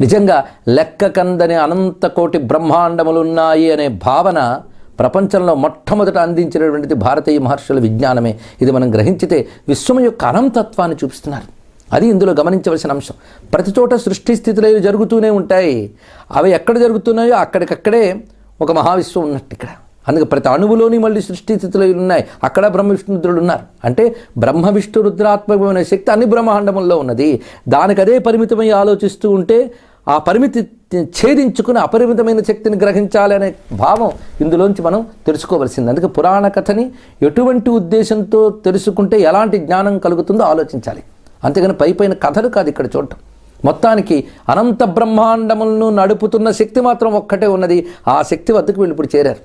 నిజంగా లెక్క కందని అనంత కోటి బ్రహ్మాండములున్నాయి అనే భావన ప్రపంచంలో మొట్టమొదట అందించినటువంటిది భారతీయ మహర్షుల విజ్ఞానమే. ఇది మనం గ్రహించితే విశ్వం యొక్క అనంతత్వాన్ని చూపిస్తున్నారు. అది ఇందులో గమనించవలసిన అంశం. ప్రతి చోట సృష్టి స్థితిలో జరుగుతూనే ఉంటాయి. అవి ఎక్కడ జరుగుతున్నాయో అక్కడికక్కడే ఒక మహావిశ్వం ఉన్నట్టు ఇక్కడ. అందుకే ప్రతి అణువులోని మళ్ళీ సృష్టి స్థితిలో ఉన్నాయి. అక్కడ బ్రహ్మ విష్ణురుద్రుడు ఉన్నారు. అంటే బ్రహ్మ విష్ణు రుద్రాత్మకమైన శక్తి అన్ని బ్రహ్మాండముల్లో ఉన్నది. దానికి అదే పరిమితమై ఆలోచిస్తూ ఉంటే ఆ పరిమితి ఛేదించుకుని అపరిమితమైన శక్తిని గ్రహించాలి అనే భావం ఇందులోంచి మనం తెలుసుకోవలసింది. అందుకే పురాణ కథని ఎటువంటి ఉద్దేశంతో తెలుసుకుంటే ఎలాంటి జ్ఞానం కలుగుతుందో ఆలోచించాలి. అంతేగాని పై పైన కథలు కాదు ఇక్కడ చూడటం. మొత్తానికి అనంత బ్రహ్మాండములను నడుపుతున్న శక్తి మాత్రం ఒక్కటే ఉన్నది. ఆ శక్తి వద్దకు వీళ్ళు ఇప్పుడు చేరారు.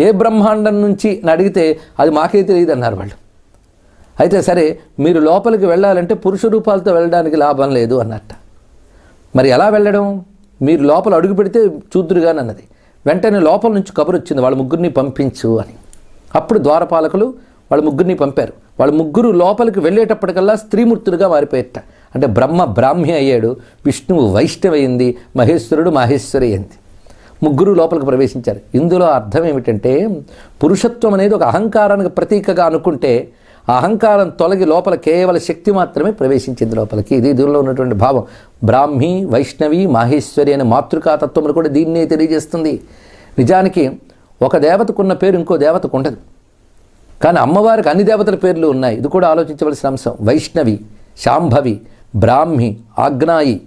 ఏ బ్రహ్మాండం నుంచి నడిగితే అడిగితే అది మాకే తెలియదు అన్నారు వాళ్ళు. అయితే సరే మీరు లోపలికి వెళ్ళాలంటే పురుష రూపాలతో వెళ్ళడానికి లాభం లేదు అన్నట్ట. మరి ఎలా వెళ్ళడం? మీరు లోపల అడుగు పెడితే చూద్దురుగాని అన్నది. వెంటనే లోపల నుంచి కబురు వచ్చింది వాళ్ళ ముగ్గురిని పంపించు అని. అప్పుడు ద్వారపాలకులు వాళ్ళ ముగ్గురిని పంపారు. వాళ్ళ ముగ్గురు లోపలికి వెళ్ళేటప్పటికల్లా స్త్రీమూర్తులుగా మారిపోయేట. అంటే బ్రహ్మ బ్రాహ్మి అయ్యాడు విష్ణువు వైష్ణవయింది మహేశ్వరుడు మహేశ్వరి అయింది ముగ్గురు లోపలికి ప్రవేశించారు. ఇందులో అర్థం ఏమిటంటే పురుషత్వం అనేది ఒక అహంకారానికి ప్రతీకగా అనుకుంటే అహంకారం తొలగి లోపల కేవల శక్తి మాత్రమే ప్రవేశించింది లోపలికి. ఇది దీనిలో ఉన్నటువంటి భావం. బ్రాహ్మి వైష్ణవి మాహేశ్వరి అనే మాతృకాతత్వములు కూడా దీన్నే తెలియజేస్తుంది. నిజానికి ఒక దేవతకున్న పేరు ఇంకో దేవతకు ఉండదు. కానీ అమ్మవారికి అన్ని దేవతల పేర్లు ఉన్నాయి. ఇది కూడా ఆలోచించవలసిన అంశం. వైష్ణవి శాంభవి బ్రాహ్మి ఆగ్నాయి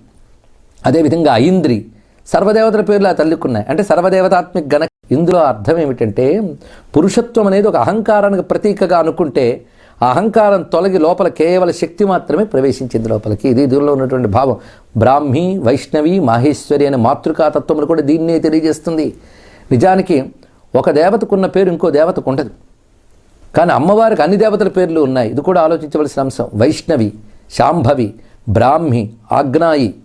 అదేవిధంగా ఐంద్రి సర్వదేవతల పేర్లు ఆ తల్లికి ఉన్నాయి. అంటే సర్వదేవతాత్మిక గణ ఇందులో అర్థం ఏమిటంటే పురుషత్వం అనేది ఒక అహంకారానికి ప్రతీకగా అనుకుంటే అహంకారం తొలగి లోపల కేవల శక్తి మాత్రమే ప్రవేశించింది లోపలికి. ఇది దీనిలో ఉన్నటువంటి భావం. బ్రాహ్మి వైష్ణవి మాహేశ్వరి అనే మాతృకాతత్వములు కూడా దీన్నే తెలియజేస్తుంది. నిజానికి ఒక దేవతకున్న పేరు ఇంకో దేవతకు ఉండదు. కానీ అమ్మవారికి అన్ని దేవతల పేర్లు ఉన్నాయి. ఇది కూడా ఆలోచించవలసిన అంశం. వైష్ణవి శాంభవి బ్రాహ్మి ఆగ్నాయి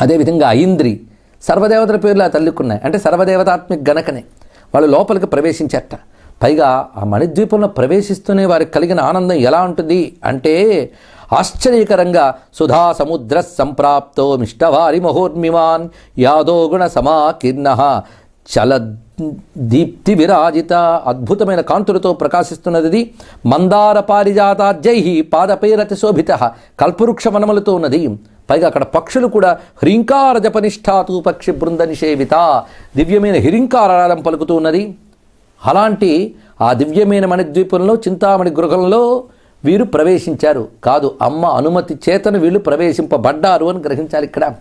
అదేవిధంగా ఐంద్రి సర్వదేవతల పేర్లు ఆ తల్లికి ఉన్నాయి అంటే సర్వదేవతాత్మిక గణకనే. వాళ్ళు లోపలికి ప్రవేశించట. పైగా ఆ మణిద్వీపంలో ప్రవేశిస్తూనే వారికి కలిగిన ఆనందం ఎలా ఉంటుంది అంటే ఆశ్చర్యకరంగా సుధా సముద్ర సంప్రాప్తో మిష్టవారి మహోర్మిమాన్ యాదో గుణ సమాకీర్ణ చల దీప్తి విరాజిత అద్భుతమైన కాంతులతో ప్రకాశిస్తున్నది మందార పారిజాతార్జై పాదపైరతి శోభిత కల్పవృక్ష వనములతో ఉన్నది. పైగా అక్కడ పక్షులు కూడా హ్రీంకార జపనిష్ఠాతు పక్షి బృంద నిషేవిత దివ్యమైన హిరింకారాలం పలుకుతూ ఉన్నది. అలాంటి ఆ దివ్యమైన మణిద్వీపంలో చింతామణి గృహంలో వీరు ప్రవేశించారు. కాదు అమ్మ అనుమతి చేతను వీళ్ళు ప్రవేశింపబడ్డారు అని గ్రహించాలి ఇక్కడ.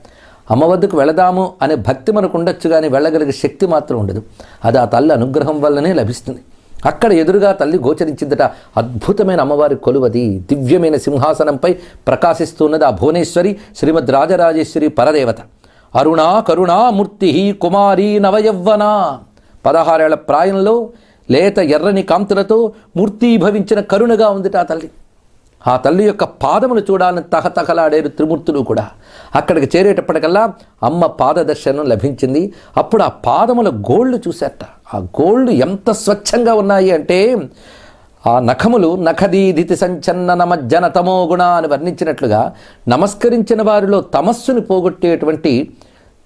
అమ్మ వద్దకు వెళదాము అనే భక్తి మనకు ఉండొచ్చు కానీ వెళ్ళగలిగే శక్తి మాత్రం ఉండదు. అది ఆ తల్లి అనుగ్రహం వల్లనే లభిస్తుంది. అక్కడ ఎదురుగా తల్లి గోచరించిందట. అద్భుతమైన అమ్మవారి కొలువది. దివ్యమైన సింహాసనంపై ప్రకాశిస్తున్నది ఆ భువనేశ్వరి శ్రీమద్ రాజరాజేశ్వరి పరదేవత. అరుణా కరుణామూర్తి కుమారి నవయవ్వనా? పదహారేళ్ళ ప్రాయంలో లేత ఎర్రని కాంతులతో మూర్తీభవించిన కరుణగా ఉంది ఆ తల్లి. ఆ తల్లి యొక్క పాదములు చూడాలని తహతహలాడేరు త్రిమూర్తులు కూడా. అక్కడికి చేరేటప్పటికల్లా అమ్మ పాదదర్శనం లభించింది. అప్పుడు ఆ పాదముల గోళ్ళు చూశారట ఆ గోళ్ళు ఎంత స్వచ్ఛంగా ఉన్నాయి అంటే ఆ నఖములు నఖదీధితి సంచన్న నమజ్జన తమో గుణ అని వర్ణించినట్లుగా నమస్కరించిన వారిలో తమస్సును పోగొట్టేటువంటి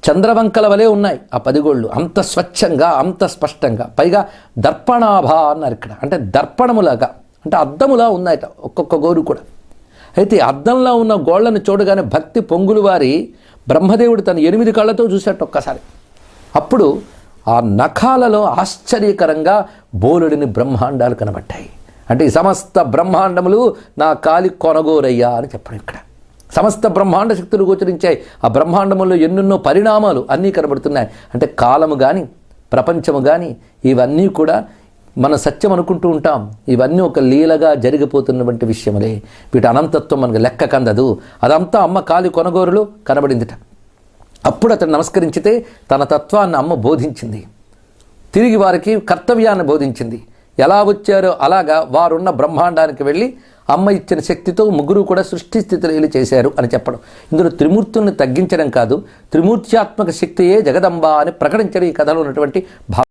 చంద్రవంకల వలె ఉన్నాయి ఆ పదిగోళ్ళు అంత స్వచ్ఛంగా అంత స్పష్టంగా. పైగా దర్పణాభ అన్నారు ఇక్కడ. అంటే దర్పణములాగా. అంటే అద్దములా ఉన్నాయట ఒక్కొక్క గోరు కూడా. అయితే అద్దంలో ఉన్న గోళ్ళను చూడగానే భక్తి పొంగులు వారి బ్రహ్మదేవుడు తన ఎనిమిది కళ్ళతో చూసేట ఒక్కసారి. అప్పుడు ఆ నఖాలలో ఆశ్చర్యకరంగా బోలుడిని బ్రహ్మాండాలు కనబడ్డాయి. అంటే ఈ సమస్త బ్రహ్మాండములు నా కాలి కొనగోరయ్యా అని చెప్పడం ఇక్కడ. సమస్త బ్రహ్మాండ శక్తులు గోచరించాయి. ఆ బ్రహ్మాండములో ఎన్నెన్నో పరిణామాలు అన్నీ కనబడుతున్నాయి. అంటే కాలము కానీ ప్రపంచము కానీ ఇవన్నీ కూడా మన సత్యం అనుకుంటూ ఉంటాం. ఇవన్నీ ఒక లీలగా జరిగిపోతున్నటువంటి విషయములే. వీటి అనంతత్వం మనకు లెక్క కందదు. అదంతా అమ్మ కాలి కొనగోరులు కనబడిందిట. అప్పుడు అతను నమస్కరించితే తన తత్వాన్ని అమ్మ బోధించింది. తిరిగి వారికి కర్తవ్యాన్ని బోధించింది. ఎలా వచ్చారో అలాగా వారున్న బ్రహ్మాండానికి వెళ్ళి అమ్మ ఇచ్చిన శక్తితో ముగ్గురు కూడా సృష్టి స్థితిలో చేశారు అని చెప్పడం. ఇందులో త్రిమూర్తుల్ని తగ్గించడం కాదు త్రిమూర్త్యాత్మక శక్తియే జగదంబ అని ప్రకటించడం ఈ కథలో ఉన్నటువంటి భావ